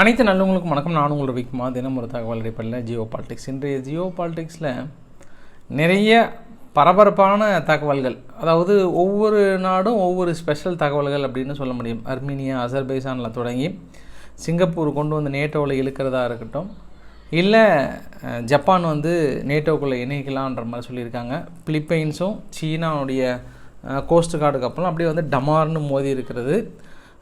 அனைத்து நல்லவங்களுக்கும் வணக்கம். நான் உங்கள் ரவிக்குமார் தினம் ஒரு தகவல் அடிப்படையில் ஜியோ பாலிடிக்ஸ். இன்றைய ஜியோ பாலிடிக்ஸில் நிறைய பரபரப்பான தகவல்கள் அதாவது ஒவ்வொரு நாடும் ஒவ்வொரு ஸ்பெஷல் தகவல்கள் அப்படின்னு சொல்ல முடியும். அர்மீனியா அசர்பைசானில் தொடங்கி சிங்கப்பூர் கொண்டு வந்து நேட்டோவில் இழுக்கிறதா இருக்கட்டும் இல்லை ஜப்பான் வந்து நேட்டோக்குள்ளே இணைக்கலான்ற மாதிரி சொல்லியிருக்காங்க. பிலிப்பைன்ஸும் சீனாவுடைய கோஸ்ட் கார்டுக்கு அப்புறம் அப்படியே வந்து டமார்னு மோதி இருக்கிறது.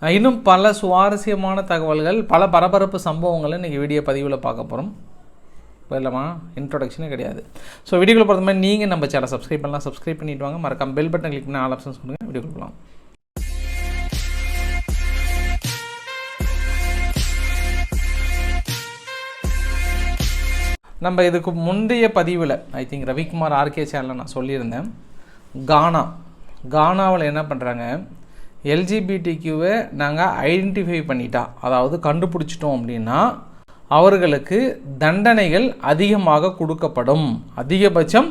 இன்னும் பல சுவாரஸ்யமான தகவல்கள் பல பரபரப்பு சம்பவங்களை இன்றைக்கி வீடியோ பதிவில் பார்க்க போகிறோம் இல்லைம்மா இன்ட்ரொடக்ஷனே கிடையாது. ஸோ வீடியோக்குள்ள பொறுத்த மாதிரி நீங்கள் நம்ம சேனல் சப்ஸ்கிரைப் பண்ணலாம். சப்ஸ்கிரைப் பண்ணிட்டு வாங்க. மறக்காம பெல் பட்டன் கிளிக் பண்ணி ஆல் ஆப்ஷன்ஸ் கொடுங்க வீடியோ போகலாம் நம்ம இதுக்கு முந்தைய பதிவில் ஐ திங்க் ரவிக்குமார் ஆர்கே சேனலில் நான் சொல்லியிருந்தேன். கானா. கானாவில் என்ன பண்ணுறாங்க எல்ஜிபிடிக்யூவை நாங்கள் ஐடென்டிஃபை பண்ணிட்டா அதாவது கண்டுபிடிச்சிட்டோம் அப்படின்னா அவர்களுக்கு தண்டனைகள் அதிகமாக கொடுக்கப்படும். அதிகபட்சம்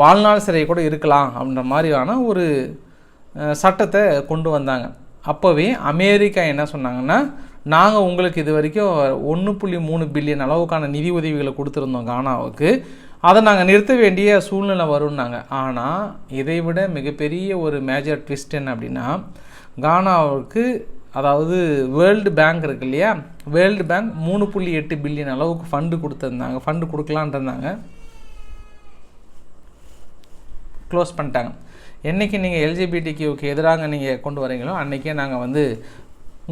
வாழ்நாள் சிறை கூட இருக்கலாம் அப்படின்ற மாதிரியான ஒரு சட்டத்தை கொண்டு வந்தாங்க. அப்போவே அமெரிக்கா என்ன சொன்னாங்கன்னா நாங்கள் உங்களுக்கு இது வரைக்கும் ஒன்று புள்ளி மூணு பில்லியன் அளவுக்கான நிதி உதவிகளை கொடுத்துருந்தோம் கானாவுக்கு. அதை நாங்கள் நிறுத்த வேண்டிய சூழ்நிலை வரும்னாங்க. ஆனால் இதை விட மிகப்பெரிய ஒரு மேஜர் ட்விஸ்ட் என்ன அப்படின்னா கானாவுக்கு அதாவது வேர்ல்டு பேங்க் இருக்கு இல்லையா? வேர்ல்டு பேங்க் மூணு புள்ளி எட்டு பில்லியன் அளவுக்கு ஃபண்டு கொடுத்துருந்தாங்க. ஃபண்டு கொடுக்கலான் இருந்தாங்க க்ளோஸ் பண்ணிட்டாங்க என்றைக்கு நீங்கள் எல்ஜிபிடிக்கு எதிராக நீங்கள் கொண்டு வரீங்களோ அன்றைக்கே நாங்கள் வந்து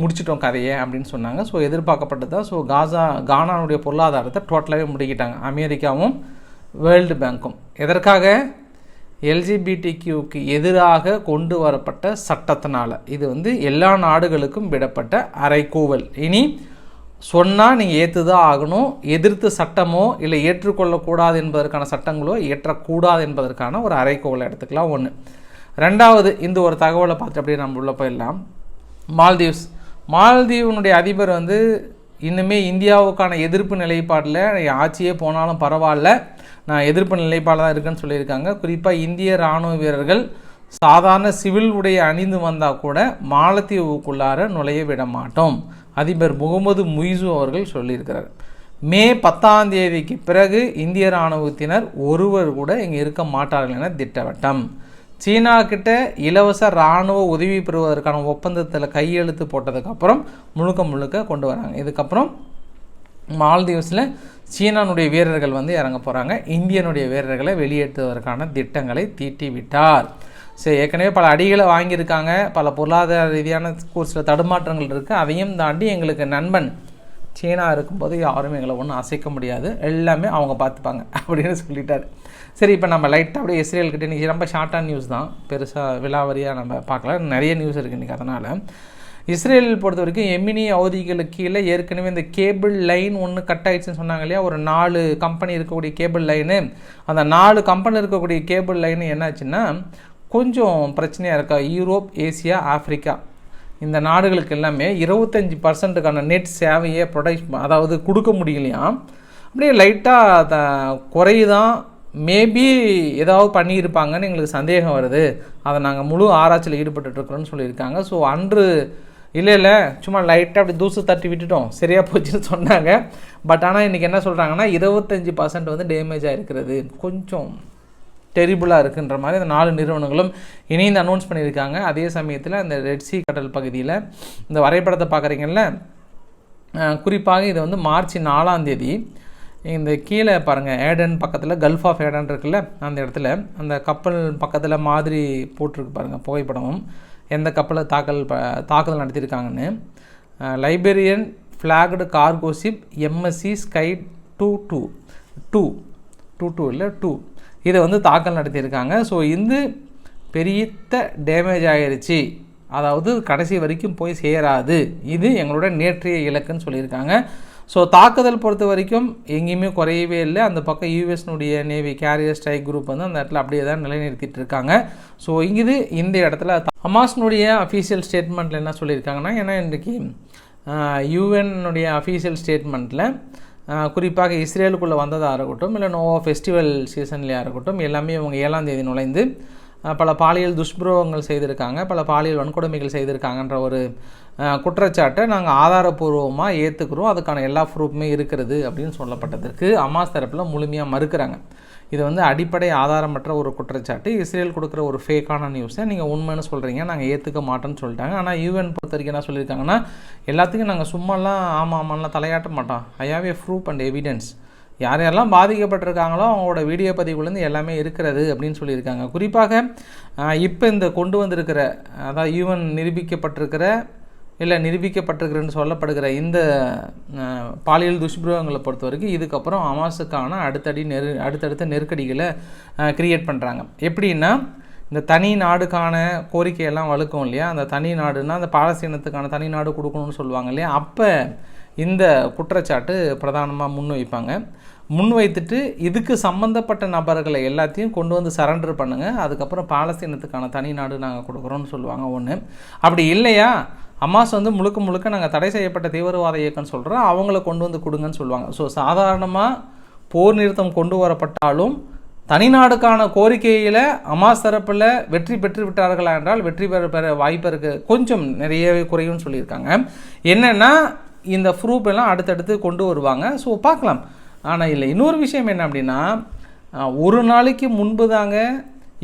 முடிச்சிட்டோம் கதையை அப்படின்னு சொன்னாங்க. ஸோ எதிர்பார்க்கப்பட்டதா ஸோ காசா கானாவுடைய பொருளாதாரத்தை டோட்டலாகவே முடிக்கிட்டாங்க. அமெரிக்காவும் வேர்ல்டு பேங்க்கும். எதற்காக? எல்ஜிபிடிக்யூக்கு எதிராக கொண்டு வரப்பட்ட சட்டத்தினால். இது வந்து எல்லா நாடுகளுக்கும் விடப்பட்ட அரைக்கூவல் இனி சொன்னால் நீங்கள் ஏற்று தான் ஆகணும். எதிர்த்து சட்டமோ இல்லை ஏற்றுக்கொள்ளக்கூடாது என்பதற்கான சட்டங்களோ ஏற்றக்கூடாது என்பதற்கான ஒரு அரைக்கோவலை எடுத்துக்கலாம். ஒன்று ரெண்டாவது இந்த ஒரு தகவலை பார்த்து அப்படியே நம்ம உள்ளே போயிடலாம். மால்தீவ்ஸ். மால்தீவனுடைய அதிபர் வந்து இன்னுமே இந்தியாவுக்கான எதிர்ப்பு நிலைப்பாட்டில் ஆட்சியே போனாலும் பரவாயில்ல. எதிர்ப்பு நிலைப்பாடு தான் இருக்குன்னு சொல்லியிருக்காங்க. குறிப்பாக இந்திய இராணுவ வீரர்கள் சாதாரண சிவில் உடைய அணிந்து வந்தால் கூட மாலத்தீவுக்குள்ளார நுழைய விட மாட்டோம். அதிபர் முகமது முய்சு அவர்கள் சொல்லியிருக்கிறார். மே பத்தாம் தேதிக்கு பிறகு இந்திய இராணுவத்தினர் ஒருவர் கூட இங்கே இருக்க மாட்டார்கள் என திட்டவட்டம். சீனா கிட்ட இலவச இராணுவ உதவி பெறுவதற்கான ஒப்பந்தத்தில் கையெழுத்து போட்டதுக்கப்புறம் முழுக்க முழுக்க கொண்டு வராங்க. இதுக்கப்புறம் மால்தீவ்ஸில் சீனானுடைய வீரர்கள் வந்து இறங்க போகிறாங்க இந்தியனுடைய வீரர்களை வெளியேற்றுவதற்கான திட்டங்களை தீட்டி விட்டார் சரி ஏற்கனவே பல அடிகளை வாங்கியிருக்காங்க. பல பொருளாதார ரீதியான ஒரு சில தடுமாற்றங்கள் இருக்குது அதையும் தாண்டி எங்களுக்கு நண்பன் சீனா இருக்கும்போது யாரும் எங்களை ஒன்றும் அசைக்க முடியாது. எல்லாமே அவங்க பார்த்துப்பாங்க அப்படின்னு சொல்லிட்டாரு. சரி இப்போ நம்ம லைட்டாக அப்படியே இஸ்ரேல்கிட்ட இன்றைக்கி ரொம்ப ஷார்ட்டான நியூஸ் தான். பெருசாக விலாவரியாக நம்ம பார்க்கலாம் நிறைய நியூஸ் இருக்குது இன்றைக்கி அதனால். இஸ்ரேலில் பொறுத்த வரைக்கும் எமினி அவதிகளுக்கு கீழே ஏற்கனவே இந்த கேபிள் லைன் ஒன்று கட் ஆயிடுச்சுன்னு சொன்னாங்க இல்லையா? ஒரு நாலு கம்பெனி இருக்கக்கூடிய கேபிள் லைனு அந்த நாலு கம்பெனி இருக்கக்கூடிய கேபிள் லைனு என்னாச்சுன்னா கொஞ்சம் பிரச்சனையாக இருக்கா? யூரோப் ஏசியா ஆஃப்ரிக்கா இந்த நாடுகளுக்கு எல்லாமே இருபத்தஞ்சி பர்சன்ட்டுக்கான நெட் சேவையை ப்ரொடக்ட் அதாவது கொடுக்க முடியலையாம் அப்படியே லைட்டாக த குறையுதான். மேபி ஏதாவது பண்ணியிருப்பாங்கன்னு எங்களுக்கு சந்தேகம் வருது. அதை நாங்கள் முழு ஆராய்ச்சியில் ஈடுபட்டுருக்குறோன்னு சொல்லியிருக்காங்க. ஸோ அன்று இல்லை இல்லை சும்மா லைட்டாக அப்படி தூசு தட்டி விட்டுட்டோம். சரியாக போச்சுன்னு சொன்னாங்க. பட் ஆனால் இன்றைக்கி என்ன சொல்கிறாங்கன்னா இருபத்தஞ்சி பர்சன்ட் வந்து டேமேஜ் ஆகிருக்கிறது கொஞ்சம் டெரிபிளாக இருக்குன்ற மாதிரி அந்த நாலு நிறுவனங்களும் இணைந்து அனௌன்ஸ் பண்ணியிருக்காங்க. அதே சமயத்தில் அந்த ரெட்சி கடல் பகுதியில் இந்த வரைபடத்தை பார்க்குறீங்கல்ல குறிப்பாக இது வந்து மார்ச் நாலாம் தேதி. இந்த கீழே பாருங்கள் ஏடன் பக்கத்தில் கல்ஃப் ஆஃப் ஏடன் இருக்குல்ல அந்த இடத்துல அந்த கப்பல் பக்கத்தில் மாதிரி போட்டிருக்கு பாருங்கள் புகைப்படமும் எந்த கப்பலை தாக்கல் ப தாக்குதல் நடத்தியிருக்காங்கன்னு. Liberian flagged cargo ship MSC sky two two two two two இல்லை டூ இதை வந்து தாக்கல் நடத்தியிருக்காங்க. ஸோ இது பெரியத்த டேமேஜ் ஆகிருச்சு அதாவது கடைசி வரைக்கும் போய் சேராது. இது எங்களோட நேற்றைய இலக்குன்னு சொல்லியிருக்காங்க. ஸோ தாக்குதல் பொறுத்த வரைக்கும் எங்கேயுமே குறையவே இல்லை. அந்த பக்கம் யூஎஸ்னுடைய நேவி கேரியர் ஸ்ட்ரைக் குரூப் வந்து அந்த இடத்துல அப்படியே தான் நிலைநிறுத்திட்டு இருக்காங்க. ஸோ இங்கிது இந்த இடத்துல ஹமாஸ்னுடைய அஃபீஷியல் ஸ்டேட்மெண்ட்டில் என்ன சொல்லியிருக்காங்கன்னா ஏன்னா இன்றைக்கி யூஎன்னுடைய அஃபீஷியல் ஸ்டேட்மெண்ட்டில் குறிப்பாக இஸ்ரேலுக்குள்ளே வந்ததாக இருக்கட்டும் இல்லை நோவா ஃபெஸ்டிவல் சீசன்லையாக இருக்கட்டும் எல்லாமே இவங்க ஏழாம் தேதி நுழைந்து பல பாலியல் துஷ்பிரயோகங்கள் செய்திருக்காங்க பல பாலியல் வன்கொடுமைகள் செய்திருக்காங்கன்ற ஒரு குற்றச்சாட்டை நாங்கள் ஆதாரப்பூர்வமாக ஏற்றுக்கிறோம் அதுக்கான எல்லா ப்ரூஃப்மே இருக்கிறது அப்படின்னு சொல்லப்பட்டதற்கு அமாஸ் தரப்பில் முழுமையாக மறுக்கிறாங்க. இது வந்து அடிப்படை ஆதாரமற்ற ஒரு குற்றச்சாட்டு. இஸ்ரேல் கொடுக்குற ஒரு ஃபேக்கான நியூஸை நீங்கள் உண்மைன்னு சொல்கிறீங்க நாங்கள் ஏற்றுக்க மாட்டோம்னு சொல்லிட்டாங்க. ஆனால் யூஎன் பொறுத்த வரைக்கும் என்ன சொல்லியிருக்காங்கன்னா எல்லாத்துக்கும் நாங்கள் சும்மாலாம் ஆமாம் ஆமாம்லாம் தலையாட்ட மாட்டோம். I have a proof and evidence யார் யாரெல்லாம் பாதிக்கப்பட்டிருக்காங்களோ அவங்களோட வீடியோ பதிவுலேருந்து எல்லாமே இருக்கிறது அப்படின்னு சொல்லியிருக்காங்க. குறிப்பாக இப்போ இந்த கொண்டு வந்திருக்கிற அதாவது யூஎன் நிரூபிக்கப்பட்டிருக்கிற இல்லை நிரூபிக்கப்பட்டிருக்கிறன்னு சொல்லப்படுகிற இந்த பாலியல் துஷ்பிரயோகங்களை பொறுத்த வரைக்கும் இதுக்கப்புறம் அமாசுக்கான அடுத்தடி நெரு அடுத்தடுத்த நெருக்கடிகளை க்ரியேட் பண்ணுறாங்க எப்படின்னா இந்த தனி நாடுக்கான கோரிக்கையெல்லாம் வலுக்கும் இல்லையா? அந்த தனி நாடுன்னா அந்த பாலஸ்தீனத்துக்கான தனி நாடு கொடுக்கணும்னு சொல்லுவாங்க இல்லையா? அப்போ இந்த குற்றச்சாட்டு பிரதானமாக முன் வைப்பாங்க. இதுக்கு சம்மந்தப்பட்ட நபர்களை எல்லாத்தையும் கொண்டு வந்து சரண்டர் பண்ணுங்கள் அதுக்கப்புறம் பாலஸ்தீனத்துக்கான தனி நாடு நாங்கள் கொடுக்குறோன்னு சொல்லுவாங்க ஒன்று அப்படி இல்லையா? அமாஸ் வந்து முழுக்க முழுக்க நாங்கள் தடை செய்யப்பட்ட தீவிரவாத இயக்கம்னு சொல்கிறோம் அவங்கள கொண்டு வந்து கொடுங்கன்னு சொல்லுவாங்க. ஸோ சாதாரணமாக போர் நிறுத்தம் கொண்டு வரப்பட்டாலும் தனிநாடுக்கான கோரிக்கையில் அமாஸ் தரப்பில் வெற்றி பெற்று விட்டார்களா என்றால் வெற்றி பெற பெற வாய்ப்பு இருக்குது கொஞ்சம் நிறையவே குறையும்னு சொல்லியிருக்காங்க. என்னென்னா இந்த ப்ரூஃப் எல்லாம் அடுத்தடுத்து கொண்டு வருவாங்க. ஸோ பார்க்கலாம். ஆனால் இல்லை இன்னொரு விஷயம் என்ன அப்படின்னா ஒரு நாளைக்கு முன்பு தாங்க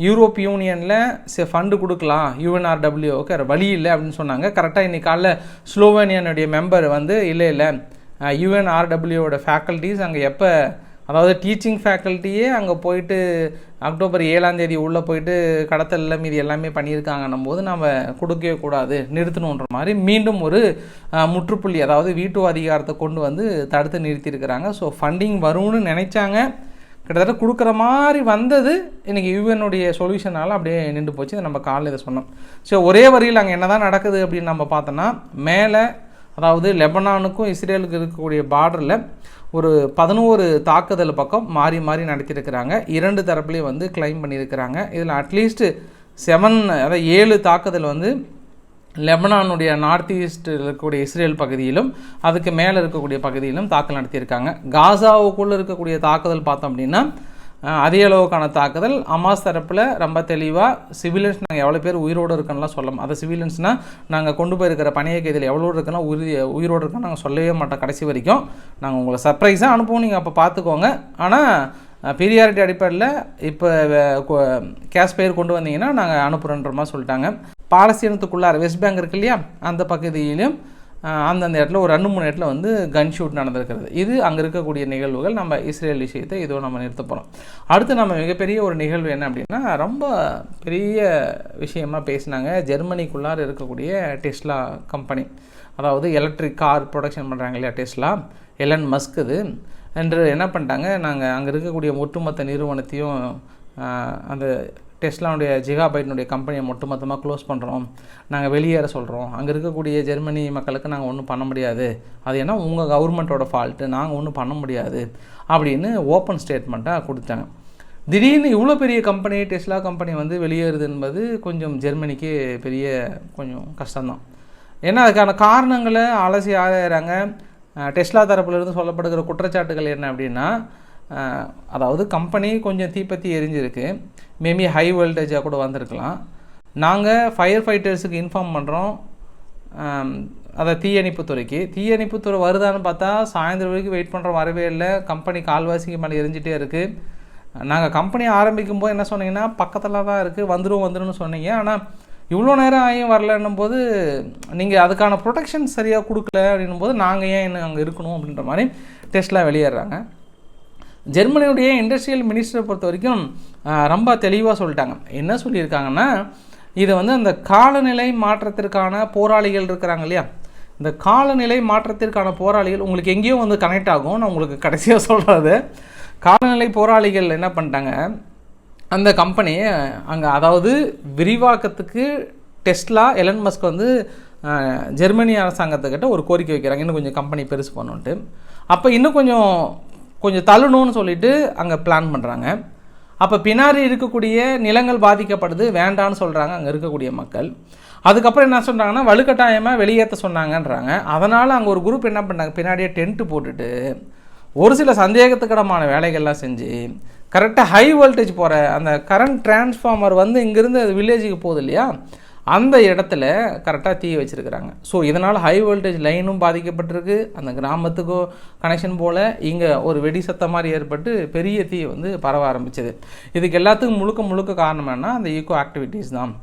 யூரோப் யூனியனில் சரி ஃபண்டு கொடுக்கலாம் யூஎன்ஆர்டபிள்யூ ஓகே வழி இல்லை அப்படின்னு சொன்னாங்க. கரெக்டாக இன்றைக்கி காலைல ஸ்லோவேனியனுடைய மெம்பர் வந்து இல்லை இல்லை யூஎன்ஆர்டபிள்யூவோட ஃபேக்கல்ட்டிஸ் அங்கே எப்போ அதாவது டீச்சிங் ஃபேக்கல்ட்டியே அங்கே போயிட்டு அக்டோபர் ஏழாம் தேதி உள்ளே போயிட்டு கடத்தல்ல மீதி எல்லாமே பண்ணியிருக்காங்கன்னும் போது நம்ம கொடுக்கவே கூடாது நிறுத்தணுன்ற மாதிரி மீண்டும் ஒரு முற்றுப்புள்ளி அதாவது வீட்டு அதிகாரத்தை கொண்டு வந்து தடுத்து நிறுத்தியிருக்கிறாங்க. ஸோ ஃபண்டிங் வரும்னு நினைச்சாங்க. கிட்டத்தட்ட கொடுக்குற மாதிரி வந்தது. இன்றைக்கி யூஎனுடைய சொல்யூஷனால் அப்படியே நின்று போச்சு. இதை நம்ம காலையில் இதை சொன்னோம். ஸோ ஒரே வரியில் அங்கே என்ன தான் நடக்குது அப்படின்னு நம்ம பார்த்தோன்னா மேலே அதாவது லெபனானுக்கும் இஸ்ரேலுக்கு இருக்கக்கூடிய பார்டரில் ஒரு பதினோரு தாக்குதல் பக்கம் மாறி மாறி நடத்தியிருக்கிறாங்க. இரண்டு தரப்புலையும் வந்து கிளைம் பண்ணியிருக்கிறாங்க. இதில் அட்லீஸ்ட்டு செவன் அதாவது ஏழு தாக்குதல் வந்து லெபனானுடைய நார்த் ஈஸ்ட் இருக்கக்கூடிய இஸ்ரேல் பகுதியிலும் அதுக்கு மேலே இருக்கக்கூடிய பகுதியிலும் தாக்கல் நடத்தியிருக்காங்க. காசாவுக்குள்ளே இருக்கக்கூடிய தாக்குதல் பார்த்தோம் அப்படின்னா அதே அளவுக்கான தாக்குதல் அமாஸ் தரப்பில் ரொம்ப தெளிவாக சிவிலியன்ஸ் நாங்கள் எவ்வளோ பேர் உயிரோடு இருக்கணும்லாம் சொல்லலாம் அதை சிவிலியன்ஸ்னால் நாங்கள் கொண்டு போயிருக்கிற பணிய கைதில் எவ்வளோ இருக்குன்னா உயிரி உயிரோடு இருக்கோம் நாங்கள் சொல்லவே மாட்டோம் கடைசி வரைக்கும். நாங்கள் உங்களை சர்ப்ரைஸாக அனுப்புவோம் நீங்கள் அப்போ பார்த்துக்கோங்க ஆனால் பீரியாரிட்டி அடிப்படையில் இப்போ கேஷ் பேர் கொண்டு வந்தீங்கன்னா நாங்கள் அனுப்புகிறோன்ற மாதிரி சொல்லிட்டாங்க. பாலஸ்தீனத்துக்குள்ளார வெஸ்ட் பேங்க் இருக்கு இல்லையா அந்த பகுதியிலும் அந்தந்த இடத்துல ஒரு ரெண்டு மூணு இடத்துல வந்து கன் ஷூட் நடந்திருக்கிறது. இது அங்கே இருக்கக்கூடிய நிகழ்வுகள். நம்ம இஸ்ரேல் விஷயத்தை இதோ நம்ம நிறுத்த போகிறோம் அடுத்து நம்ம மிகப்பெரிய ஒரு நிகழ்வு என்ன அப்படின்னா ரொம்ப பெரிய விஷயமா பேசினாங்க. ஜெர்மனிக்குள்ளார இருக்கக்கூடிய டெஸ்லா கம்பெனி. அதாவது எலக்ட்ரிக் கார் ப்ரொடக்ஷன் பண்ணுறாங்க இல்லையா டெஸ்லா? எலன் மஸ்க் இது. என்று என்ன பண்ணிட்டாங்க நாங்கள் அங்கே இருக்கக்கூடிய ஒட்டுமொத்த நிறுவனத்தையும் அந்த டெஸ்லாவுடைய ஜிகாபைட்னுடைய கம்பெனியை ஒட்டுமொத்தமாக க்ளோஸ் பண்ணுறோம் நாங்கள் வெளியேற சொல்கிறோம் அங்கே இருக்கக்கூடிய ஜெர்மனி மக்களுக்கு நாங்கள் ஒன்றும் பண்ண முடியாது. அது ஏன்னா உங்கள் கவர்மெண்ட்டோட ஃபால்ட்டு நாங்கள் ஒன்றும் பண்ண முடியாது. அப்படின்னு ஓப்பன் ஸ்டேட்மெண்ட்டாக கொடுத்தாங்க. திடீர்னு இவ்வளோ பெரிய கம்பெனி டெஸ்லா கம்பெனி வந்து வெளியேறுது என்பது கொஞ்சம் ஜெர்மனிக்கு பெரிய கொஞ்சம் கஷ்டம்தான். ஏன்னா அதுக்கான காரணங்களை அலசி ஆராயிறாங்க. டெஸ்லா தரப்புலேருந்து சொல்லப்படுகிற குற்றச்சாட்டுகள் என்ன அப்படின்னா அதாவது கம்பெனி கொஞ்சம் தீப்பத்தி எரிஞ்சிருக்கு. மேபி ஹை வோல்டேஜாக கூட வந்திருக்கலாம். நாங்கள் ஃபயர் ஃபைட்டர்ஸுக்கு இன்ஃபார்ம் பண்ணுறோம் அதை தீயணைப்புத்துறைக்கு தீயணைப்புத்துறை வருதான்னு பார்த்தா சாயந்தரம் வரைக்கும் வெயிட் பண்ணுற வரவே இல்லை. கம்பெனி கால்வாசிக்கு மேலே எரிஞ்சிட்டே இருக்குது நாங்கள் கம்பெனி ஆரம்பிக்கும் போது என்ன சொன்னீங்கன்னா பக்கத்தில் தான் இருக்குது வந்துடும் வந்துடும் சொன்னீங்க. ஆனால் இவ்வளோ நேரம் ஆகியும் வரலன்னும் போது நீங்கள் அதுக்கான ப்ரொடெக்ஷன் சரியாக கொடுக்கல அப்படின்னும் போது நாங்கள் ஏன் என்ன அங்கே இருக்கணும் அப்படின்ற மாதிரி டெஸ்ட்லாம் வெளியேறாங்க. ஜெர்மனியுடைய இண்டஸ்ட்ரியல் மினிஸ்டரை பொறுத்த வரைக்கும் ரொம்ப தெளிவாக சொல்லிட்டாங்க. என்ன சொல்லியிருக்காங்கன்னா இதை வந்து அந்த காலநிலை மாற்றத்திற்கான போராளிகள் இருக்கிறாங்க இல்லையா? இந்த காலநிலை மாற்றத்திற்கான போராளிகள் உங்களுக்கு எங்கேயோ வந்து கனெக்ட் ஆகும் நான் உங்களுக்கு கடைசியாக சொல்கிறது காலநிலை போராளிகள் என்ன பண்ணிட்டாங்க? அந்த கம்பெனியை அங்கே அதாவது விரிவாக்கத்துக்கு டெஸ்லா எலன் மஸ்க் வந்து ஜெர்மனி அரசாங்கத்துக்கிட்ட ஒரு கோரிக்கை வைக்கிறாங்க. இன்னும் கொஞ்சம் கம்பெனி பெருசு பண்ணுன்ட்டு அப்போ இன்னும் கொஞ்சம் கொஞ்சம் தள்ளணும்னு சொல்லிட்டு அங்கே பிளான் பண்ணுறாங்க அப்போ பின்னாடி இருக்கக்கூடிய நிலங்கள் பாதிக்கப்படுது வேண்டான்னு சொல்கிறாங்க அங்கே இருக்கக்கூடிய மக்கள். அதுக்கப்புறம் என்ன சொல்கிறாங்கன்னா வலுக்கட்டாயமாக வெளியேற்ற சொன்னாங்கன்றாங்க. அதனால் அங்கே ஒரு குரூப் என்ன பண்ணாங்க பின்னாடியே டென்ட்டு போட்டுட்டு ஒரு சில சந்தேகத்துக்கிடமான வேலைகள்லாம் செஞ்சு கரெக்டாக ஹை வோல்டேஜ் போகிற அந்த கரண்ட் டிரான்ஸ்ஃபார்மர் வந்து இங்கேருந்து அது வில்லேஜுக்கு போகுது இல்லையா? அந்த இடத்துல கரெக்டாக தீ வச்சுருக்கிறாங்க. ஸோ இதனால் ஹை வோல்டேஜ் லைனும் பாதிக்கப்பட்டிருக்கு. அந்த கிராமத்துக்கோ கனெக்ஷன் போல் இங்கே ஒரு வெடி சத்தம் மாதிரி ஏற்பட்டு பெரிய தீ வந்து பரவ ஆரம்பிச்சது. இதுக்கு எல்லாத்துக்கும் முழுக்க முழுக்க காரணம் என்ன அந்த ஈகோ ஆக்டிவிட்டீஸ் தான்.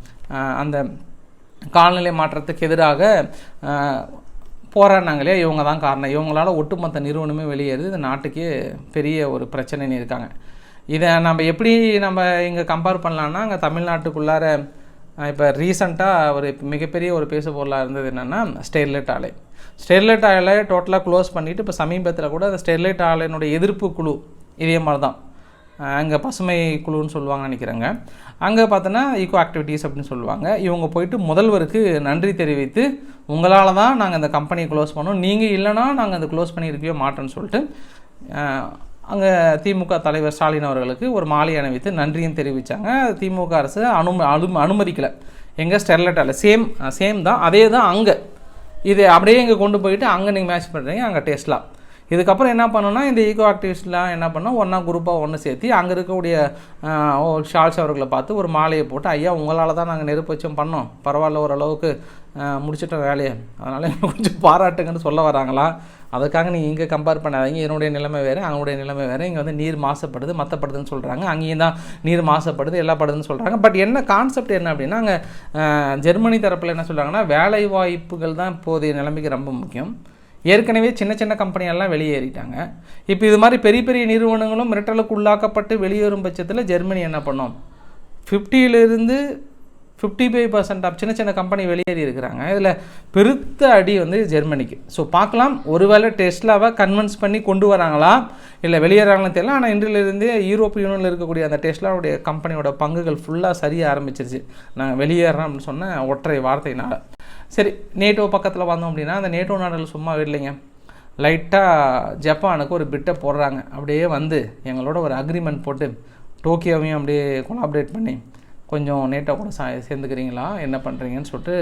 அந்த காலநிலை மாற்றத்துக்கு எதிராக போராடினாங்களே இவங்க தான் காரணம். இவங்களால ஒட்டுமொத்த நிறுவனமே வெளியேறுது இந்த நாட்டுக்கே பெரிய ஒரு பிரச்சனைன்னு இருக்காங்க. இதை நம்ம எப்படி நம்ம இங்கே கம்பேர் பண்ணலான்னா அங்கே தமிழ்நாட்டுக்குள்ளார இப்போ ரீசண்டாக ஒரு மிகப்பெரிய ஒரு பேசு பொருளாக இருந்தது என்னென்னா ஸ்டெர்லைட் ஆலை. ஸ்டெர்லைட் ஆலை டோட்டலாக க்ளோஸ் பண்ணிவிட்டு இப்போ சமீபத்தில் கூட அந்த ஸ்டெர்லைட் ஆலையினுடைய எதிர்ப்பு குழு இதே மாதிரி தான் அங்கே பசுமை குழுன்னு சொல்லுவாங்கன்னு நினைக்கிறேங்க. அங்கே பார்த்தோன்னா ஈகோ ஆக்டிவிட்டீஸ் அப்படின்னு சொல்லுவாங்க. இவங்க போயிட்டு முதல்வருக்கு நன்றி தெரிவித்து உங்களால் தான் நாங்கள் இந்த கம்பெனியை க்ளோஸ் பண்ணோம். நீங்கள் இல்லைன்னா நாங்கள் அந்த க்ளோஸ் பண்ணியிருக்கவே மாட்டோம்னு சொல்லிட்டு அங்கே திமுக தலைவர் ஸ்டாலின் அவர்களுக்கு ஒரு மாலை அணிவித்து நன்றியும் தெரிவித்தாங்க திமுக அரசு அனும அனு அனுமதிக்கலை. எங்கே ஸ்டெர்லைட் ஆலை சேம் சேம் தான். அதே தான் அங்கே. இது அப்படியே இங்கே கொண்டு போயிட்டு அங்கே நீங்கள் மேட்ச் பண்ணுறீங்க அங்கே டெஸ்ட்லாம் இதுக்கப்புறம் என்ன பண்ணோன்னா இந்த ஈகோ ஆக்டிவிஸ்ட்லாம் என்ன பண்ணோம் ஒன்றா குரூப்பாக ஒன்று சேர்த்து அங்கே இருக்கக்கூடிய ஷால்ஸ் அவர்களை பார்த்து ஒரு மாலையை போட்டு ஐயா உங்களால் தான் நாங்கள் நெருப்பச்சம் பண்ணோம். பரவாயில்ல ஓரளவுக்கு முடிச்சிட்ட வேலையை. அதனால் கொஞ்சம் பாராட்டுங்கன்னு சொல்ல வராங்களா? அதுக்காக நீங்கள் இங்கே கம்பேர் பண்ணாதீங்க. என்னுடைய நிலைமை வேறு அவங்களுடைய நிலைமை வேறு. இங்கே வந்து நீர் மாசுபடுது மற்றப்படுதுன்னு சொல்கிறாங்க அங்கேயும் தான் நீர் மாசப்படுது எல்லா படுதுன்னு சொல்கிறாங்க பட் என்ன கான்செப்ட் என்ன அப்படின்னா அங்கே ஜெர்மனி தரப்பில் என்ன சொல்கிறாங்கன்னா வேலை வாய்ப்புகள் தான் இப்போதைய நிலைமைக்கு ரொம்ப முக்கியம். ஏற்கனவே சின்ன சின்ன கம்பெனியெல்லாம் வெளியேறிட்டாங்க. இப்போ இது மாதிரி பெரிய பெரிய நிறுவனங்களும் மிரட்டலுக்கு உள்ளாக்கப்பட்டு வெளியேறும் பட்சத்தில் ஜெர்மனி என்ன பண்ணோம்? ஃபிஃப்டியிலிருந்து ஃபிஃப்டி ஃபைவ் பர்சன்ட் ஆஃப் சின்ன சின்ன கம்பெனி வெளியேறி இருக்கிறாங்க. இதில் பெருத்த அடி வந்து ஜெர்மனிக்கு. ஸோ பார்க்கலாம். ஒருவேளை டெஸ்லாவை கன்வின்ஸ் பண்ணி கொண்டு வராங்களா? இல்லை வெளியேறாங்களான்னு தெரியல. ஆனால் இன்றிலிருந்தே யூரோப் யூனியனில் இருக்கக்கூடிய அந்த டெஸ்லாவுடைய கம்பெனியோட பங்குகள் ஃபுல்லாக சரிய ஆரம்பிச்சிருச்சு. நாங்கள் வெளியேறோம் அப்படின்னு சொன்ன ஒற்றை வார்த்தையினால். சரி நேட்டோ பக்கத்தில் வந்தோம் அப்படின்னா அந்த நேட்டோ நாடுகள் சும்மா இல்லைங்க லைட்டாக ஜப்பானுக்கு ஒரு பிட்டை போடுறாங்க. அப்படியே வந்து எங்களோட ஒரு அக்ரிமெண்ட் போட்டு டோக்கியோவையும் அப்படியே கொலாபரேட் பண்ணி கொஞ்சம் நேட்டோ கூட சா சேர்ந்துக்கிறீங்களா? என்ன பண்ணுறீங்கன்னு சொல்லிட்டு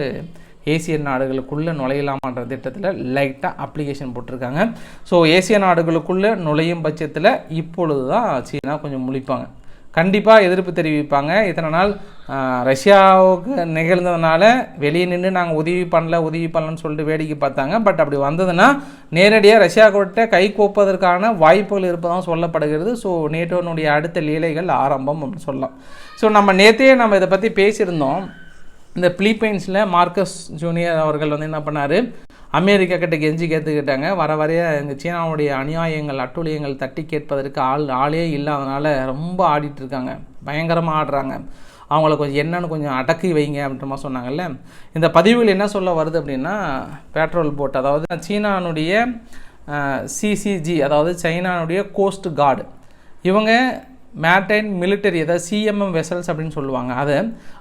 ஏசியன் நாடுகளுக்குள்ளே நுழையலாமான்ற திட்டத்தில் லைட்டாக அப்ளிகேஷன் போட்டிருக்காங்க. ஸோ ஏசிய நாடுகளுக்குள்ளே நுழையும் பட்சத்தில் இப்பொழுது தான் சீனா கொஞ்சம் முழிப்பாங்க. கண்டிப்பாக எதிர்ப்பு தெரிவிப்பாங்க. இத்தனை நாள் ரஷ்யாவுக்கு நிகழ்ந்ததுனால வெளியே நின்று நாங்கள் உதவி பண்ணல உதவி பண்ணலன்னு சொல்லிட்டு வேடிக்கை பார்த்தாங்க. பட் அப்படி வந்ததுன்னா நேரடியாக ரஷ்யா ரஷ்யாக்கிட்ட கை கோப்பதற்கான வாய்ப்புகள் இருப்பதாக சொல்லப்படுகிறது. ஸோ நேட்டோனுடைய அடுத்த லீலைகள் ஆரம்பம் அப்படின்னு சொல்லலாம். ஸோ நம்ம நேற்றே நம்ம இதை பற்றி பேசியிருந்தோம். இந்த பிலிப்பைன்ஸில் மார்க்கஸ் ஜூனியர் அவர்கள் வந்து என்ன பண்ணார்? அமெரிக்கா கிட்ட கெஞ்சி கேட்டுக்கிட்டாங்க. வர வரைய எங்கள் சீனாவுடைய அநியாயங்கள் அட்டூழியங்கள் தட்டி கேட்பதற்கு ஆள் ஆளே இல்லாதனால ரொம்ப ஆடிட்டு இருக்காங்க. பயங்கரமாக ஆடுறாங்க. அவங்கள கொஞ்சம் என்னன்னு கொஞ்சம் அடக்கி வைங்க அப்படின்ற சொன்னாங்கல்ல. இந்த பதிவுகள் என்ன சொல்ல வருது அப்படின்னா பெட்ரோல் போட் அதாவது சீனானுடைய சிசிஜி அதாவது சைனானுடைய கோஸ்ட் கார்டு இவங்க மேட்டைன் மிலிட்டரி அதாவது சிஎம்எம் வெசல்ஸ் அப்படின்னு சொல்லுவாங்க. அது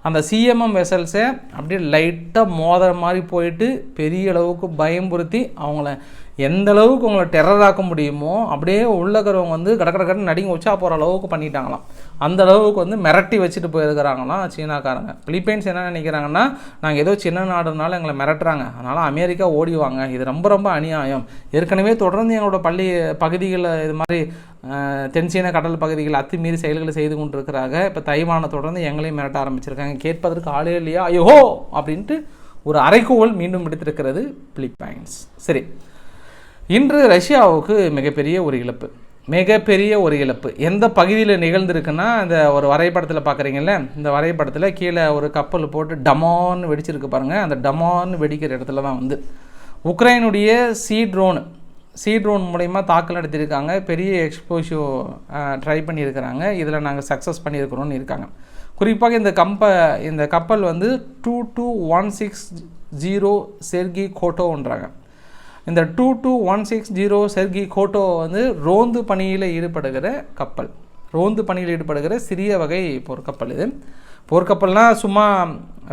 அந்த சிஎம்எம் வெசல்ஸை அப்படியே லைட்டாக மோதுற மாதிரி போயிட்டு பெரிய அளவுக்கு பயம்புறுத்தி அவங்கள எந்த அளவுக்கு உங்களை டெரர் ஆக்க முடியுமோ அப்படியே உள்ளக்கிறவங்க வந்து கட கட நடிங்க உச்சா போகிற அளவுக்கு பண்ணிட்டாங்களாம். அந்த அளவுக்கு வந்து மிரட்டி வச்சுட்டு போயிருக்கிறாங்கன்னா சீனாக்காரங்க. பிலிப்பைன்ஸ் என்ன நினைக்கிறாங்கன்னா நாங்கள் ஏதோ சின்ன நாடுனால எங்களை மிரட்டுறாங்க. அதனால் அமெரிக்கா ஓடிவாங்க இது ரொம்ப ரொம்ப அநியாயம். ஏற்கனவே தொடர்ந்து எங்களோட பள்ளி பகுதிகளில் இது மாதிரி தென்சீன கடல் பகுதிகளில் அத்துமீறி செயல்களை செய்து கொண்டிருக்கிறாங்க. இப்போ தைவானை தொடர்ந்து எங்களையும் மிரட்ட ஆரம்பிச்சிருக்காங்க. கேட்பதற்கு ஆளே இல்லையா? ஐயோ! அப்படின்ட்டு ஒரு அரைக்கோவல் மீண்டும் எடுத்திருக்கிறது பிலிப்பைன்ஸ். சரி. இன்று ரஷ்யாவுக்கு மிகப்பெரிய ஒரு இழப்பு. மிகப்பெரிய ஒரு இழப்பு. எந்த பகுதியில் நிகழ்ந்திருக்குன்னா இந்த ஒரு வரைபடத்தில் பார்க்குறீங்கல்ல இந்த வரைபடத்தில் கீழே ஒரு கப்பல் போட்டு டமான்னு வெடிச்சிருக்கு பாருங்கள் அந்த டமான்னு வெடிக்கிற இடத்துல தான் வந்து. உக்ரைனுடைய சீ ட்ரோனு. சீ ட்ரோன் மூலயமா தாக்கல் நடத்தியிருக்காங்க. பெரிய எக்ஸ்போஷோ ட்ரை பண்ணியிருக்கிறாங்க. இதில் நாங்கள் சக்ஸஸ் பண்ணியிருக்கிறோம்னு இருக்காங்க. குறிப்பாக இந்த கம்ப இந்த கப்பல் வந்து two two one six zero Sergey கோட்டோன்றாங்க இந்த two two one six zero Sergey Kotov வந்து ரோந்து பணியில் ஈடுபடுகிற கப்பல். ரோந்து பணியில் ஈடுபடுகிற சிறிய வகை போர்க்கப்பல் இது. போர்க்கப்பல்னால் சும்மா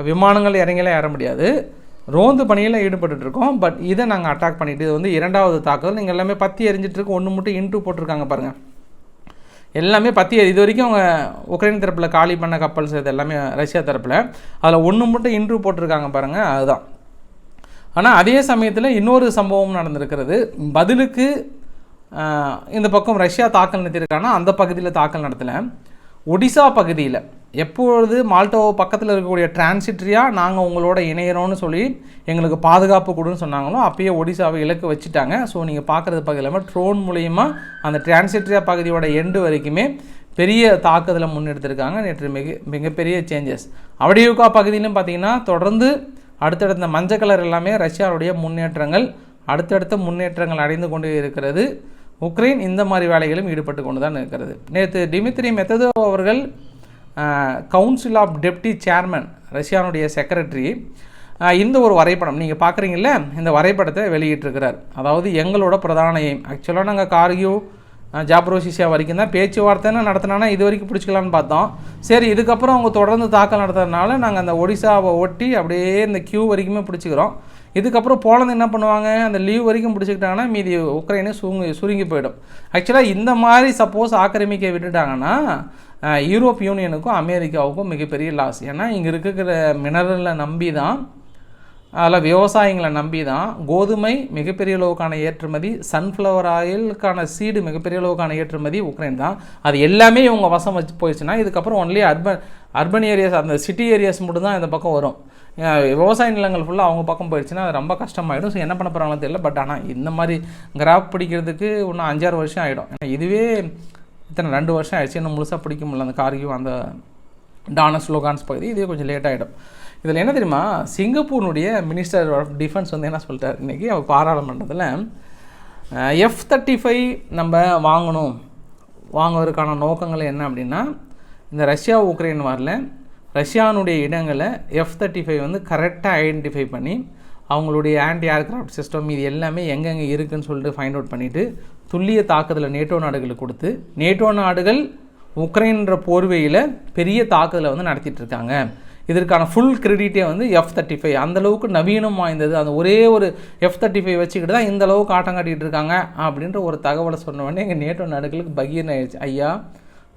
விமானங்கள் இறங்கிலாம் ஏற முடியாது. ரோந்து பணியில் ஈடுபட்டுட்டு இருக்கோம் பட் இதை நாங்கள் அட்டாக் பண்ணிட்டு இது வந்து இரண்டாவது தாக்குதல். நீங்கள் எல்லாமே பற்றி எரிஞ்சிட்டுருக்கு ஒன்று மட்டும் இன்ட்ரு போட்டிருக்காங்க பாருங்கள் எல்லாமே பற்றி இது வரைக்கும் அவங்க உக்ரைன் தரப்பில் காலி பண்ண கப்பல்ஸ் இது எல்லாமே ரஷ்யா தரப்பில். அதில் ஒன்று மட்டும் இன்ட்ரூ போட்டிருக்காங்க பாருங்கள் அதுதான். ஆனால் அதே சமயத்தில் இன்னொரு சம்பவம் நடந்திருக்கிறது. பதிலுக்கு இந்த பக்கம் ரஷ்யா தாக்கல் நடத்தியிருக்காங்கன்னா அந்த பகுதியில் தாக்கல் நடத்தலை. ஒடிசா பகுதியில் எப்பொழுது மால்டோ பக்கத்தில் இருக்கக்கூடிய டிரான்சிட்ரியாக நாங்கள் உங்களோட இணையிறோம்னு சொல்லி எங்களுக்கு பாதுகாப்பு கொடுன்னு சொன்னாங்களோ அப்பயே ஒடிசாவை இலக்கு வச்சுட்டாங்க. ஸோ நீங்கள் பார்க்குறது பகுதியில் ட்ரோன் மூலயமா அந்த டிரான்சிட்ரியா பகுதியோட எண்டு வரைக்குமே பெரிய தாக்குதலை முன்னெடுத்திருக்காங்க. நேற்று மிக மிகப்பெரிய சேஞ்சஸ் அவடியூகா பகுதியிலும் பார்த்தீங்கன்னா தொடர்ந்து அடுத்தடுத்த மஞ்சள் கலர் எல்லாமே ரஷ்யாவுடைய முன்னேற்றங்கள் அடுத்தடுத்த முன்னேற்றங்கள் அடைந்து கொண்டு இருக்கிறது. உக்ரைன் இந்த மாதிரி வேலைகளும் ஈடுபட்டு கொண்டு தான் இருக்கிறது. நேற்று டிமித்ரி மெத்ததோ அவர்கள் கவுன்சில் ஆஃப் டெப்டி சேர்மன் ரஷ்யானுடைய செக்ரட்டரி இந்த ஒரு வரைபடம் நீங்கள் பார்க்குறீங்கள இந்த வரைபடத்தை வெளியிட்டிருக்கிறார். அதாவது எங்களோட பிரதான எய்ம் ஆக்சுவலாக நாங்கள் கார்கியூ ஜாப்ரோசிஷியா வரைக்கும் தான் பேச்சுவார்த்தைன்னு நடத்தினானா இது வரைக்கும் பிடிச்சிக்கலான்னு பார்த்தோம். சரி இதுக்கப்புறம் அவங்க தொடர்ந்து தாக்கல் நடத்துறதுனால நாங்கள் அந்த ஒடிசாவை ஒட்டி அப்படியே இந்த கியூ வரைக்குமே பிடிச்சிக்கிறோம். இதுக்கப்புறம் போலந்து என்ன பண்ணுவாங்க? அந்த லீவ் வரைக்கும் பிடிச்சிக்கிட்டாங்கன்னா மீதி உக்ரைனே சுருங்கி சுருங்கி போயிடும். ஆக்சுவலாக இந்த மாதிரி சப்போஸ் ஆக்கிரமிக்க விட்டுட்டாங்கன்னா யூரோப் யூனியனுக்கும் அமெரிக்காவுக்கும் மிகப்பெரிய லாஸ் ஏன்னா இங்கே இருக்கிற மினரலை நம்பி தான் அதில் விவசாயிகளை நம்பி தான் கோதுமை மிகப்பெரிய அளவுக்கான ஏற்றுமதி சன்ஃப்ளவர் ஆயிலுக்கான சீடு மிகப்பெரிய அளவுக்கான ஏற்றுமதி உக்ரைன் தான். அது எல்லாமே இவங்க வசம் வச்சு போயிடுச்சுன்னா இதுக்கப்புறம் ஒன்லி அர்பன் அர்பன் ஏரியாஸ் அந்த சிட்டி ஏரியாஸ் மட்டும் தான் இந்த பக்கம் வரும். விவசாய நிலங்கள் ஃபுல்லாக அவங்க பக்கம் போயிடுச்சுன்னா அது ரொம்ப கஷ்டமாயிடும். ஸோ என்ன பண்ண போகிறாங்களோ தெரியல. பட் ஆனால் இந்த மாதிரி கிராப் பிடிக்கிறதுக்கு இன்னும் அஞ்சாறு வருஷம் ஆகிடும் ஏன்னா இதுவே இத்தனை ரெண்டு வருஷம் ஆயிடுச்சு. இன்னும் முழுசாக பிடிக்க முடியல அந்த கார்கியூ அந்த டானஸ் லோகான்ஸ் பகுதி. இதே கொஞ்சம் லேட் ஆகிடும் இதில் என்ன தெரியுமா? சிங்கப்பூருடைய மினிஸ்டர் ஆஃப் டிஃபென்ஸ் வந்து என்ன சொல்லிட்டார்? இன்றைக்கி அவர் பாராளுமன்றத்தில் எஃப் தேர்ட்டி ஃபைவ் நம்ம வாங்கணும். வாங்குவதற்கான நோக்கங்கள் என்ன அப்படின்னா இந்த ரஷ்யா உக்ரைன் வாரில் ரஷ்யானுடைய இடங்களை எஃப் தேர்ட்டி ஃபைவ் வந்து கரெக்டாக ஐடென்டிஃபை பண்ணி அவங்களுடைய ஆன்டி ஏர்கிராஃப்ட் சிஸ்டம் இது எல்லாமே எங்கெங்கே இருக்குதுன்னு சொல்லிட்டு ஃபைண்ட் அவுட் பண்ணிவிட்டு துல்லிய தாக்குதலை நேட்டோ நாடுகளுக்கு கொடுத்து நேட்டோ நாடுகள் உக்ரைன்ற போர்வையில் பெரிய தாக்குதலை வந்து நடத்திட்டு இருக்காங்க. இதற்கான ஃபுல் கிரெடிட்டே வந்து எஃப் தேர்ட்டி ஃபைவ் அந்தளவுக்கு நவீனம் வாய்ந்தது. அந்த ஒரே ஒரு எஃப் தேர்ட்டி ஃபைவ் வச்சுக்கிட்டு தான் இந்த அளவுக்கு ஆட்டம் காட்டிகிட்டு இருக்காங்க அப்படின்ற ஒரு தகவலை சொன்ன உடனே எங்கள் நேட்டோ நாடுகளுக்கு பகீர்னு ஆயிடுச்சு. ஐயா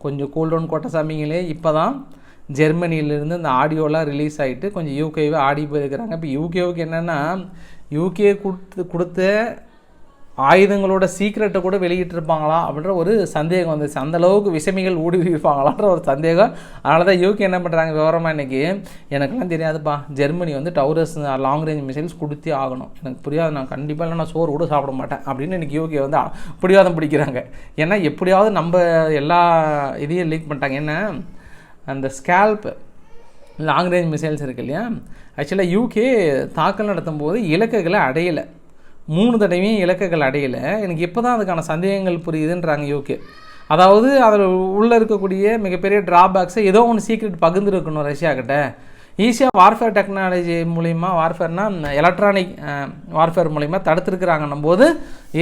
கொஞ்சம் கூல்டவுன் கோட்டசாமிங்களே இப்போ தான் ஜெர்மனியிலேருந்து இந்த ஆடியோலாம் ரிலீஸ் ஆகிட்டு கொஞ்சம் யூகேவே ஆடி போயிருக்கிறாங்க. இப்போ யூகேவுக்கு என்னென்னா யூகே கொடுத்து கொடுத்த ஆயுதங்களோட சீக்ரெட்டை கூட வெளியிட்டிருப்பாங்களா அப்படின்ற ஒரு சந்தேகம் வந்துச்சு. அந்த அளவுக்கு விஷமிகள் ஊடுருவிப்பாங்களான்ற ஒரு சந்தேகம். அதனால தான் யூகே என்ன பண்ணுறாங்க விவரமாக இன்றைக்கி எனக்குலாம் தெரியாதுப்பா. ஜெர்மனி வந்து டவரஸ் லாங் ரேஞ்ச் மிசைல்ஸ் கொடுத்தே ஆகணும். எனக்கு புரியாது. நான் கண்டிப்பாக இல்லை நான் சோறு கூட சாப்பிட மாட்டேன் அப்படின்னு இன்றைக்கி யூகே வந்து பிடிவாதம் பிடிக்கிறாங்க. ஏன்னா எப்படியாவது நம்ம எல்லா இதையும் லீக் பண்ணிட்டாங்க. என்ன? அந்த ஸ்கேல்ப் லாங் ரேஞ்ச் மிசைல்ஸ் இருக்கு இல்லையா? ஆக்சுவலாக யூகே தாக்கல் நடத்தும் போது இலக்குகளை அடையலை. மூணு தடவையும் இலக்குகள் அடையலை. எனக்கு இப்போ தான் அதுக்கான சந்தேகங்கள் புரியுதுன்றாங்க யூகே அதாவது அதில் உள்ளே இருக்கக்கூடிய மிகப்பெரிய ட்ராபேக்ஸை ஏதோ ஒன்று சீக்ரெட் பகிர்ந்துருக்கணும் ரஷ்யா கிட்ட ஈஸியாக வார்ஃபேர் டெக்னாலஜி மூலிமா வார்ஃபேர்னா எலக்ட்ரானிக் வார்ஃபேர் மூலிமா தடுத்துருக்குறாங்கன்னும் போது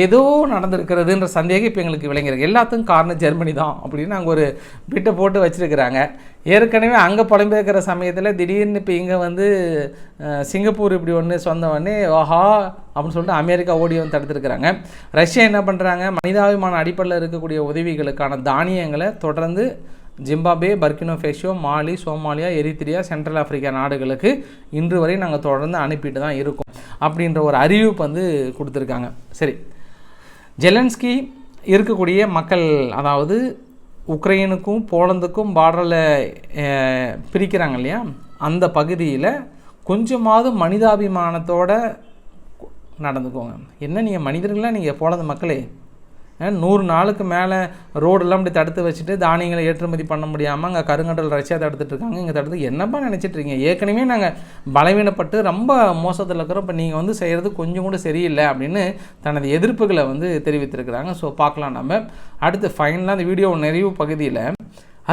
ஏதோ நடந்திருக்கிறதுன்ற சந்தேகம் இப்போ எங்களுக்கு விளங்கியிருக்கு. எல்லாத்துக்கும் காரணம் ஜெர்மனி தான் அப்படின்னு அங்கே ஒரு பிட்டை போட்டு வச்சுருக்கிறாங்க. ஏற்கனவே அங்கே புலம்பெயர்க்கிற சமயத்தில் திடீர்னு இப்போ இங்கே வந்து சிங்கப்பூர் இப்படி ஒன்று சொந்த உடனே ஓஹா அப்படின்னு சொல்லிட்டு அமெரிக்கா ஓடி வந்து தடுத்துருக்குறாங்க. ரஷ்யா என்ன பண்ணுறாங்க மனிதாபிமான அடிப்படையில் இருக்கக்கூடிய உதவிகளுக்கான தானியங்களை தொடர்ந்து Zimbabwe Burkina Faso Mali Somalia Eritrea Central Africa நாடுகளுக்கு இன்று வரை நாங்கள் தொடர்ந்து அனுப்பிட்டு தான் இருக்கோம் அப்படின்ற ஒரு அறிவிப்பு வந்து கொடுத்துருக்காங்க. சரி. ஜெலன்ஸ்கி இருக்கக்கூடிய மக்கள் அதாவது உக்ரைனுக்கும் போலந்துக்கும் பார்டரில் பிரிக்கிறாங்க இல்லையா? அந்த பகுதியில் கொஞ்சமாவது மனிதாபிமானத்தோடு நடந்துக்கோங்க. என்ன நீங்கள் மனிதர்களாக நீங்கள் போலந்து மக்களே? நூறு நாளுக்கு மேலே ரோடெல்லாம் இப்படி தடுத்து வச்சுட்டு தானியங்களை ஏற்றுமதி பண்ண முடியாமல் அங்கே கருங்கடல் ரஷ்யா தடுத்துட்டு இருக்காங்க. இங்கே தடுத்து என்னப்பா நினச்சிட்ருக்கீங்க ஏற்கனவே நாங்கள் பலவீனப்பட்டு ரொம்ப மோசத்தில் இருக்கிறோம். இப்போ நீங்கள் வந்து செய்கிறது கொஞ்சம் கூட சரியில்லை அப்படின்னு தனது எதிர்ப்புகளை வந்து தெரிவித்திருக்கிறாங்க. ஸோ பார்க்கலாம் நம்ம. அடுத்து ஃபைனலாக அந்த வீடியோ நிறைவு பகுதியில்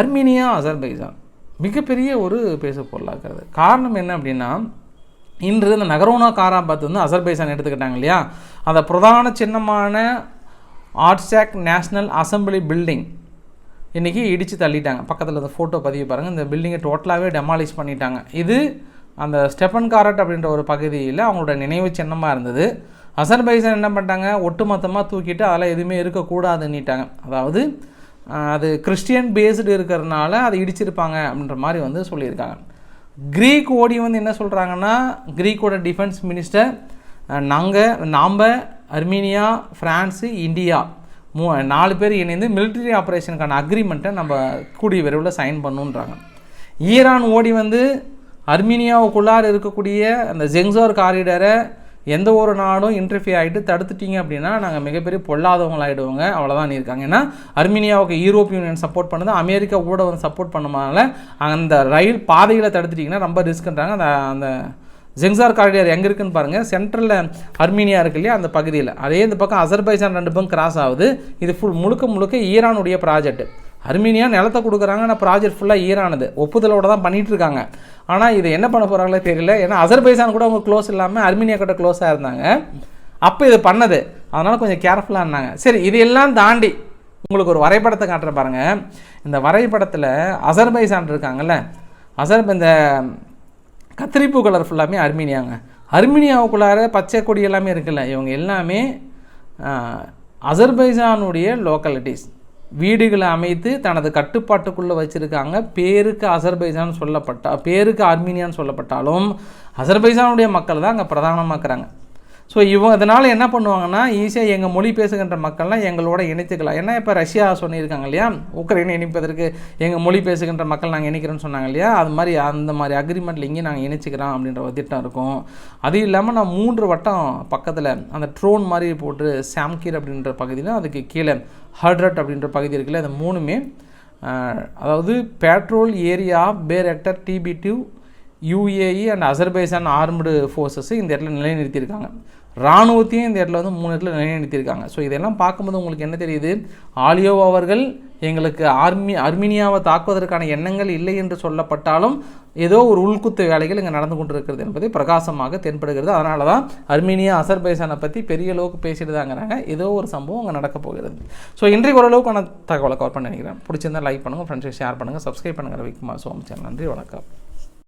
அர்மீனியா அசர்பைஜான். மிகப்பெரிய ஒரு பேசு பொருளாக்குறது. காரணம் என்ன அப்படின்னா இன்று இந்த நகரோனா காராபாத் வந்து அசர்பைசான் எடுத்துக்கிட்டாங்க இல்லையா? அந்த பிரதான சின்னமான ஆர்ட்ஸாக் நேஷ்னல் அசம்பிளி பில்டிங். இன்றைக்கி இடித்து தள்ளிட்டாங்க. பக்கத்தில் அந்த ஃபோட்டோ பதிவு பாருங்கள் இந்த பில்டிங்கை டோட்டலாகவே டெமாலிஷ் பண்ணிட்டாங்க. இது அந்த ஸ்டெஃபன் காரட் அப்படின்ற ஒரு பகுதியில் அவங்களோட நினைவு சின்னமாக இருந்தது. அசர்பைசான் என்ன பண்ணிட்டாங்க? ஒட்டுமொத்தமாக தூக்கிட்டு அதெல்லாம் எதுவுமே இருக்கக்கூடாதுன்னுட்டாங்க. அதாவது அது கிறிஸ்டியன் பேஸ்டு இருக்கிறதுனால அதை இடிச்சிருப்பாங்க அப்படின்ற மாதிரி வந்து சொல்லியிருக்காங்க. கிரீக் ஓடி வந்து என்ன சொல்கிறாங்கன்னா கிரீக்கோட டிஃபென்ஸ் மினிஸ்டர் நாங்கள் நாம் அர்மீனியா ஃப்ரான்ஸு இந்தியா. மூ நாலு பேர் இணைந்து மிலிட்ரி ஆப்ரேஷனுக்கான அக்ரிமெண்ட்டை நம்ம கூடிய விரைவில் சைன் பண்ணுன்றாங்க. ஈரான் ஓடி வந்து அர்மீனியாவுக்குள்ளார் இருக்கக்கூடிய அந்த ஜெங்ஸோர் காரிடரை எந்த ஒரு நாடும் இன்டர்ஃபியர் ஆகிட்டு தடுத்துட்டீங்க அப்படின்னா நாங்கள் மிகப்பெரிய பொல்லாதவங்களாகிடுவோங்க அவ்வளோதான் இருக்காங்க ஏன்னா அர்மீனியாவுக்கு யூரோப் யூனியன் சப்போர்ட் பண்ணுது. அமெரிக்கா ஊடகம் வந்து சப்போர்ட் பண்ணனால அந்த ரயில் பாதையில் தடுத்துட்டிங்கன்னா ரொம்ப ரிஸ்க்ன்றாங்க அந்த அந்த ஜெங்சார் காரிடார் எங்கே இருக்குன்னு பாருங்கள் சென்ட்ரலில் அர்மீனியா இருக்கு இல்லையா அந்த பகுதியில். அதே இந்த பக்கம் அசர்பைசான் ரெண்டு பக்கம் கிராஸ் ஆகுது. இது ஃபுல் முழுக்க முழுக்க ஈரானுடைய ப்ராஜெக்ட் அர்மீனியா நிலத்தை கொடுக்குறாங்க ஆனால் ப்ராஜெக்ட் ஃபுல்லாக ஈரானது. ஒப்புதலோட தான் பண்ணிட்டு இருக்காங்க. ஆனால் இது என்ன பண்ண போகிறாங்களோ தெரியல. ஏன்னா அசர்பைசான் கூட அவங்க க்ளோஸ் இல்லாமல் அர்மீனியா கிட்ட க்ளோஸாக இருந்தாங்க. அப்போ இது பண்ணது. அதனால் கொஞ்சம் கேர்ஃபுல்லாக இருந்தாங்க. சரி இதையெல்லாம் தாண்டி உங்களுக்கு ஒரு வரைபடத்தை காட்டுற பாருங்கள் இந்த வரைபடத்தில் அசர்பைசான் இருக்காங்கல்ல அசர் இந்த கத்திரிப்பூ கலர் ஃபுல்லாமே அர்மீனியாங்க. அர்மீனியாவுக்குள்ளார பச்சை கொடி எல்லாமே இருக்குல்ல இவங்க எல்லாமே அசர்பைசானுடைய அசர்பைஜானுடைய வீடுகளை அமைத்து தனது கட்டுப்பாட்டுக்குள்ளே வச்சுருக்காங்க. பேருக்கு அசர்பைஜான் சொல்லப்பட்டா பேருக்கு அர்மீனியான்னு சொல்லப்பட்டாலும் அசர்பைஜானுடைய மக்கள் தான் அங்கே பிரதானமாக்குறாங்க. ஸோ இவங்க அதனால் என்ன பண்ணுவாங்கன்னா ஈஸியாக எங்கள் மொழி பேசுகின்ற மக்கள்லாம் எங்களோட இணைத்துக்கலாம். ஏன்னா இப்போ ரஷ்யா சொல்லியிருக்காங்க இல்லையா? உக்ரைனை இணைப்பதற்கு எங்கள் மொழி பேசுகின்ற மக்கள் நாங்கள் இணைக்கிறோன்னு சொன்னாங்க இல்லையா? அது மாதிரி அந்த மாதிரி அக்ரிமெண்ட்டில் இங்கேயும் நாங்கள் இணைச்சிக்கிறோம் அப்படின்ற ஒரு திட்டம் இருக்கும். அது இல்லாமல் நான் மூன்று வட்டம் பக்கத்தில் அந்த ட்ரோன் மாதிரி போட்டு சாம்கீர் அப்படின்ற பகுதியில் அதுக்கு கீழே ஹர்ட்ரட் அப்படின்ற பகுதி இருக்குல்ல அது மூணுமே அதாவது patrol area Bayraktar TB two UAE and Azerbaijan armed forces இந்த இடத்துல நிலைநிறுத்தியிருக்காங்க. இராணுவத்தையும் இந்த இடத்துல வந்து மூணு இடத்துல நிலைநிறுத்தியிருக்காங்க. ஸோ இதெல்லாம் பார்க்கும்போது உங்களுக்கு என்ன தெரியுது? ஆலியோ அவர்கள் எங்களுக்கு ஆர்மி அர்மீனியாவை தாக்குவதற்கான எண்ணங்கள் இல்லை என்று சொல்லப்பட்டாலும் ஏதோ ஒரு உள்குத்து வேலைகள் இங்கே நடந்து கொண்டிருக்கிறது என்பதை பிரகாசமாக தென்படுகிறது. அதனால தான் அர்மீனியா அசர்பைசானை பற்றி பெரிய அளவுக்கு பேசிட்டு தாங்கிறாங்க ஏதோ ஒரு சம்பவம் அங்கே நடக்க போகிறது. ஸோ இன்றைக்கு ஓரளவுக்கான தகவலை கவர் பண்ண நினைக்கிறேன். பிடிச்சிருந்தா லைக் பண்ணுங்கள் ஃப்ரெண்ட்ஸுக்கு ஷேர் பண்ணுங்கள் சப்ஸ்கிரைப் பண்ணுங்கள் ரவிக்குமார் சோம் சேனல் நன்றி வணக்கம்.